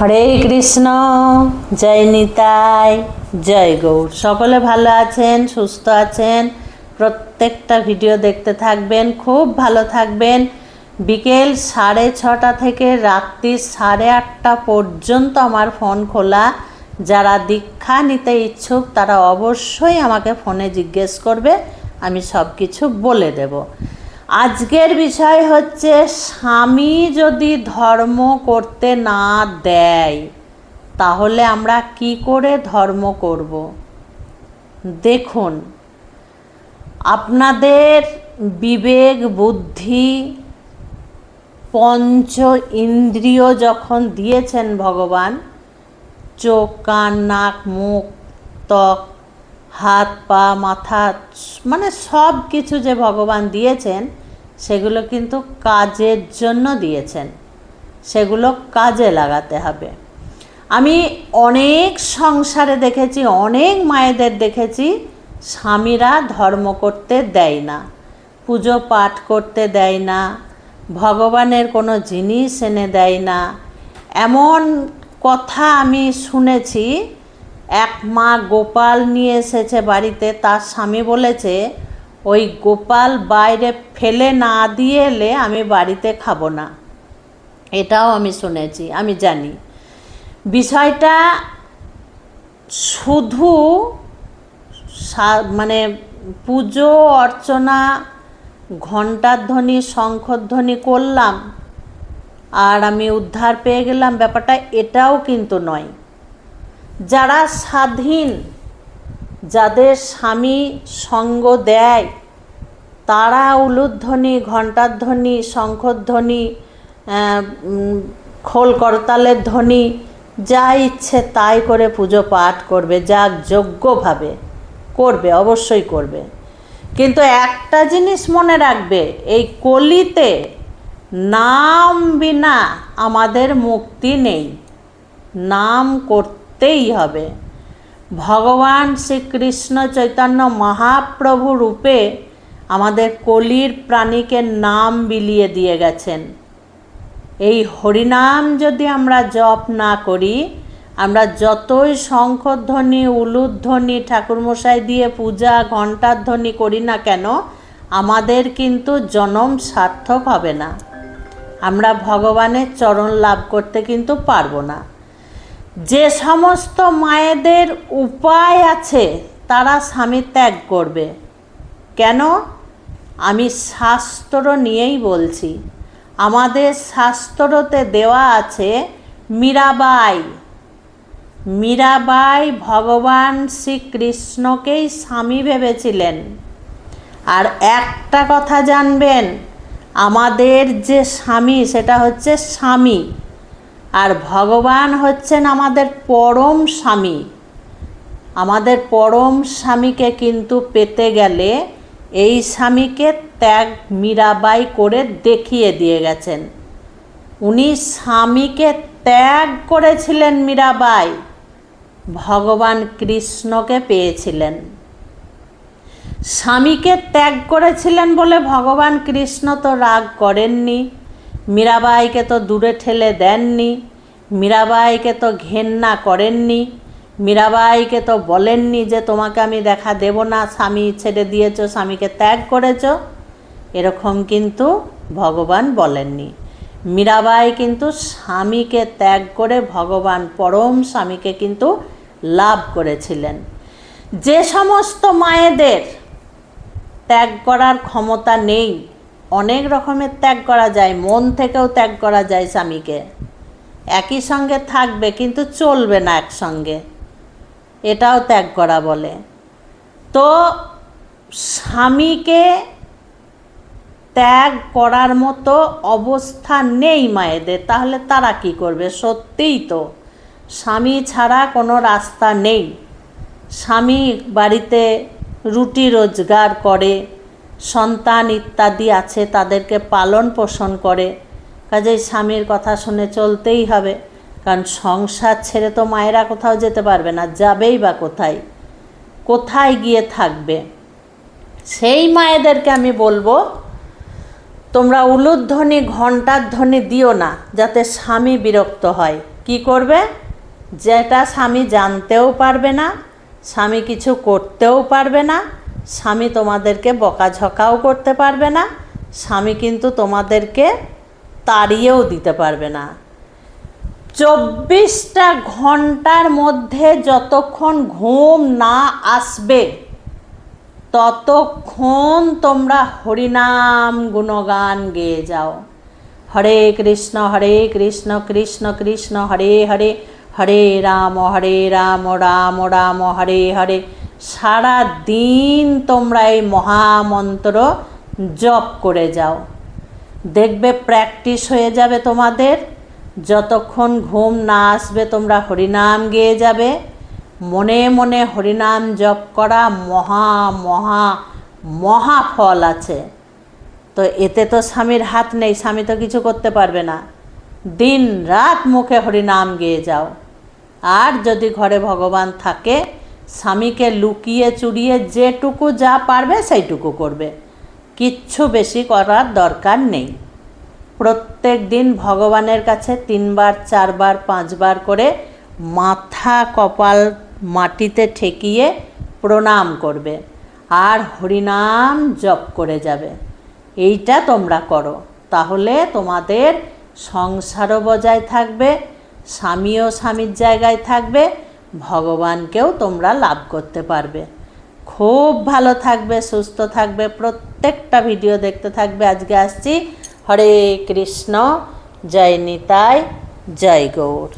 হরে কৃষ্ণ, জয় নিতাই, জয় গৌর। সকলে ভালো আছেন, সুস্থ আছেন? প্রত্যেকটা ভিডিও দেখতে থাকবেন, খুব ভালো থাকবেন। বিকেল সাড়ে ছটা থেকে রাত্রি সাড়ে আটটা পর্যন্ত আমার ফোন খোলা। যারা দীক্ষা নিতে ইচ্ছুক, তারা অবশ্যই আমাকে ফোনে জিজ্ঞেস করবে, আমি সব কিছু বলে দেব। আজকের বিষয় হচ্ছে স্বামী যদি ধর্ম করতে না দেয়, তাহলে আমরা কি করে ধর্ম করব? দেখুন, আপনাদের বিবেক, বুদ্ধি, পঞ্চ ইন্দ্রিয় যখন দিয়েছেন ভগবান, চোখ, কান, নাক, মুখ, ত্বক হাত, পা, মাথা মানে সব কিছু যে ভগবান দিয়েছেন, সেগুলো কিন্তু কাজের জন্য দিয়েছেন। সেগুলো কাজে লাগাতে হবে। আমি অনেক সংসারে দেখেছি, অনেক মায়েদের দেখেছি, স্বামীরা ধর্ম করতে দেয় না, পুজো পাঠ করতে দেয় না, ভগবানের কোনো জিনিস এনে দেয় না। এমন কথা আমি শুনেছি এক মা গোপাল নিয়ে এসেছে বাড়িতে। তার স্বামী বলেছে, ওই গোপাল বাইরে ফেলে না দিয়ে এলে আমি বাড়িতে খাব না। এটাও আমি শুনেছি, আমি জানি। বিষয়টা শুধু মানে পুজো, অর্চনা, ঘণ্টার ধ্বনি শঙ্খধ্বনি করলাম, আর আমি উদ্ধার পেয়ে গেলাম। ব্যাপারটা এটাও কিন্তু নয়। যারা স্বাধীন, যাদের স্বামী সঙ্গ দেয়, তারা উলুধ্বনি ঘণ্টার ধ্বনি শঙ্খধ্বনি খোল করতালের ধ্বনি, যা ইচ্ছে তাই করে পুজো পাঠ করবে, যা যোগ্যভাবে করবে, অবশ্যই করবে। কিন্তু একটা জিনিস মনে রাখবে, এই কলিতে নাম বিনা আমাদের মুক্তি নেই। নাম করতেই হবে। ভগবান শ্রীকৃষ্ণ চৈতন্য মহাপ্রভু রূপে আমাদের কলির প্রাণীকে নাম বিলিয়ে দিয়ে গেছেন। এই হরিনাম যদি আমরা জপ না করি, আমরা যতই শঙ্খধ্বনি, উলুধ্বনি, ঠাকুরমশাই দিয়ে পূজা ঘণ্টার ধ্বনি করি না কেন, আমাদের কিন্তু জনম সার্থক হবে না। আমরা ভগবানের চরণ লাভ করতে কিন্তু পারব না। যে সমস্ত মায়েদের উপায় আছে, তারা স্বামী ত্যাগ করবে। কেন? আমি শাস্ত্র নিয়েই বলছি। আমাদের শাস্ত্রতে দেওয়া আছে, মীরাবাই। মীরাবাই ভগবান শ্রীকৃষ্ণকেই স্বামী ভেবেছিলেন। আর একটা কথা জানবেন, আমাদের যে স্বামী, সেটা হচ্ছে স্বামী। আর ভগবান হচ্ছেন আমাদের পরম স্বামী। আমাদের পরম স্বামীকে কিন্তু পেতে গেলে এই স্বামীকে ত্যাগ মীরাবাই করে দেখিয়ে দিয়ে গেছেন। উনি স্বামীকে ত্যাগ করেছিলেন মীরাবাই। ভগবান কৃষ্ণকে পেয়েছিলেন। স্বামীকে ত্যাগ করেছিলেন বলে ভগবান কৃষ্ণ তো রাগ করেননি। মীরাবাইকে তো দূরে ঠেলে দেননি, মীরাবাইকে তো ঘেন্না করেননি, মীরাবাইকে তো বলেননি যে তোমাকে আমি দেখা দেব না, স্বামী ছেড়ে দিয়েছ, স্বামীকে ত্যাগ করেছ। এরকম কিন্তু ভগবান বলেননি। মীরাবাই কিন্তু স্বামীকে ত্যাগ করে ভগবান পরম স্বামীকে কিন্তু লাভ করেছিলেন। যে সমস্ত মায়েদের ত্যাগ করার ক্ষমতা নেই অনেক রকমের ত্যাগ করা যায়, মন থেকেও ত্যাগ করা যায় স্বামীকে। একই সঙ্গে থাকবে কিন্তু চলবে না একসঙ্গে। এটাও ত্যাগ করা বলে। তো স্বামীকে ত্যাগ করার মতো অবস্থা নেই মায়েদের, তাহলে তারা কি করবে? সত্যিই তো, স্বামী ছাড়া কোনো রাস্তা নেই। স্বামী বাড়িতে রুটি রোজগার করে সন্তান ইত্যাদি আছে, তাদেরকে পালন পোষণ করে। কাজেই স্বামীর কথা শুনে চলতেই হবে। কারণ সংসার ছেড়ে তো মায়েরা কোথাও যেতে পারবে না, যাবেই বা কোথায়? কোথায় গিয়ে থাকবে? সেই মায়েদেরকে আমি বলব, তোমরা উলুধ্বনি ঘণ্টার ধ্বনি দিও না, যাতে স্বামী বিরক্ত হয়। কি করবে? যেটা স্বামী জানতেও পারবে না, স্বামী কিছু করতেও পারবে না স্বামী তোমাদেরকে বকাঝকাও করতে পারবে না, স্বামী কিন্তু তোমাদেরকে তাড়িয়েও দিতে পারবে না। চব্বিশটা ঘণ্টার মধ্যে যতক্ষণ ঘুম না আসবে, ততক্ষণ তোমরা হরিনাম গুণগান গেয়ে যাও। হরে কৃষ্ণ হরে কৃষ্ণ কৃষ্ণ কৃষ্ণ, হরে হরে। হরে রাম হরে রাম রাম রাম, হরে হরে। সারা দিন তোমরা এই মহামন্ত্র জপ করে যাও। দেখবে প্র্যাকটিস হয়ে যাবে তোমাদের। যতক্ষণ ঘুম না আসবে তোমরা হরিনাম গেয়ে যাবে। মনে মনে হরিনাম জপ করা মহা মহা মহা ফল আছে। তো এতে তো স্বামীর হাত নেই, স্বামী তো কিছু করতে পারবে না। দিন রাত মুখে হরিনাম গেয়ে যাও। আর যদি ঘরে ভগবান থাকে স্বামীকে লুকিয়ে চুরিয়ে যেটুকু যা পারবে সেইটুকু করবে। কিচ্ছু বেশি করার দরকার নেই। প্রত্যেক দিন ভগবানের কাছে তিনবার, চারবার, পাঁচবার করে মাথা কপাল মাটিতে ঠেকিয়ে প্রণাম করবে আর হরিনাম জপ করে যাবে। এইটা তোমরা করো। তাহলে তোমাদের সংসারও বজায় থাকবে, স্বামীও স্বামীর জায়গায় থাকবে ভগবানকেও তোমরা লাভ করতে পারবে। খুব ভালো থাকবে, সুস্থ থাকবে, প্রত্যেকটা ভিডিও দেখতে থাকবে। আজকে আসছি হরে কৃষ্ণ, জয় নিতাই, জয় গৌর।